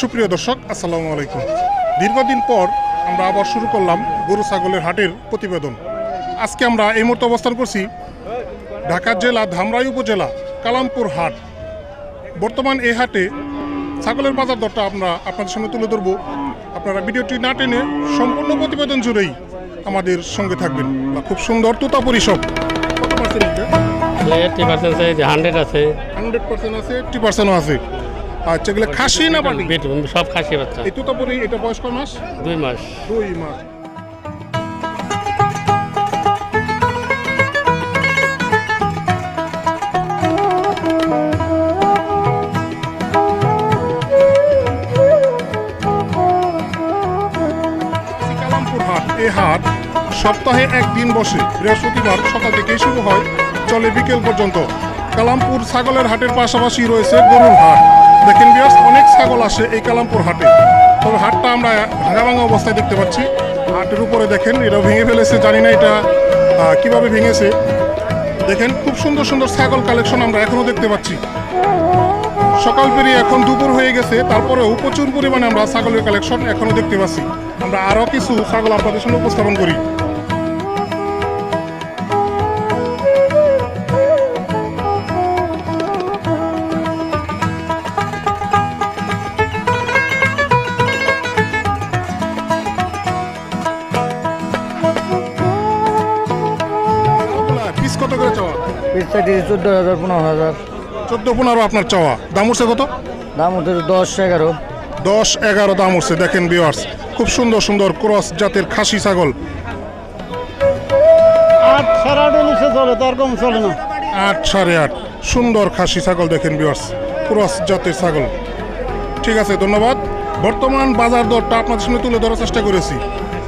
সুপ্রিয় দর্শক আসসালামু আলাইকুম। দীর্ঘদিন পর আমরা আবার শুরু করলাম গরু ছাগলের হাটের প্রতিবেদন। আজকে আমরা এই মুহূর্তে অবস্থান করছি ঢাকা জেলা ধামরাই উপজেলা কালামপুর হাট। বর্তমান এই হাটে ছাগলের বাজার দরটা আমরা আপনাদের সামনে তুলে ধরবো। আপনারা ভিডিওটি না টেনে সম্পূর্ণ প্রতিবেদন জুড়েই আমাদের সঙ্গে থাকবেন। বা খুব সুন্দর তুতাপুরি সব কত পার্সেন্ট পার্সেন্ট আছে হান্ড্রেড আছে। হান্ড্রেড পার্সেন্ট আছে এইটটি পার্সেন্টও আছে। আচ্ছা এগুলো খাসি না বাটি বেট সব খাসি বাচ্চা। এই তুতাপুরি এটা বয়স কয় মাস? দুই মাস। দুই মাস। কালামপুর হাট এই হাট সপ্তাহে একদিন বসে বৃহস্পতিবার সকাল থেকেই শুরু হয় চলে বিকেল পর্যন্ত। কালামপুর ছাগলের হাটের পাশাপাশি রয়েছে গরুর হাট। দেখেন বিয়াস অনেক ছাগল আসে এই কালামপুর হাটে। তবে হাটটা আমরা ভাঙা ভাঙা অবস্থায় দেখতে পাচ্ছি। হাটের উপরে দেখেন, এটা ভেঙে ফেলেছে, জানি না এটা কীভাবে ভেঙেছে। দেখেন, খুব সুন্দর সুন্দর ছাগল কালেকশন আমরা এখনও দেখতে পাচ্ছি। সকাল পেরিয়ে এখন দুপুর হয়ে গেছে, তারপরেও প্রচুর পরিমাণে আমরা ছাগলের কালেকশন এখনও দেখতে পাচ্ছি। আমরা আরও কিছু ছাগল আপনাদের সামনে উপস্থাপন করি। চোদ্দ হাজার পনেরো হাজার। চোদ্দ পনেরো আপনার চাওয়া। দাম উঠছে কত? দাম দশ এগারো। দশ এগারো দাম উঠছে দেখেন বিয়ার্স খুব সুন্দর সুন্দর ক্রস জাতের খাসি ছাগল। আট সাড়ে আট নিচে চলে তার কম চলে না। আট সাড়ে আট। সুন্দর খাসি ছাগল দেখেন বিয়ার্স ক্রস জাতের ছাগল। ঠিক আছে ধন্যবাদ। বর্তমান বাজার দরটা আপনাদের সামনে তুলে ধরার চেষ্টা করেছি।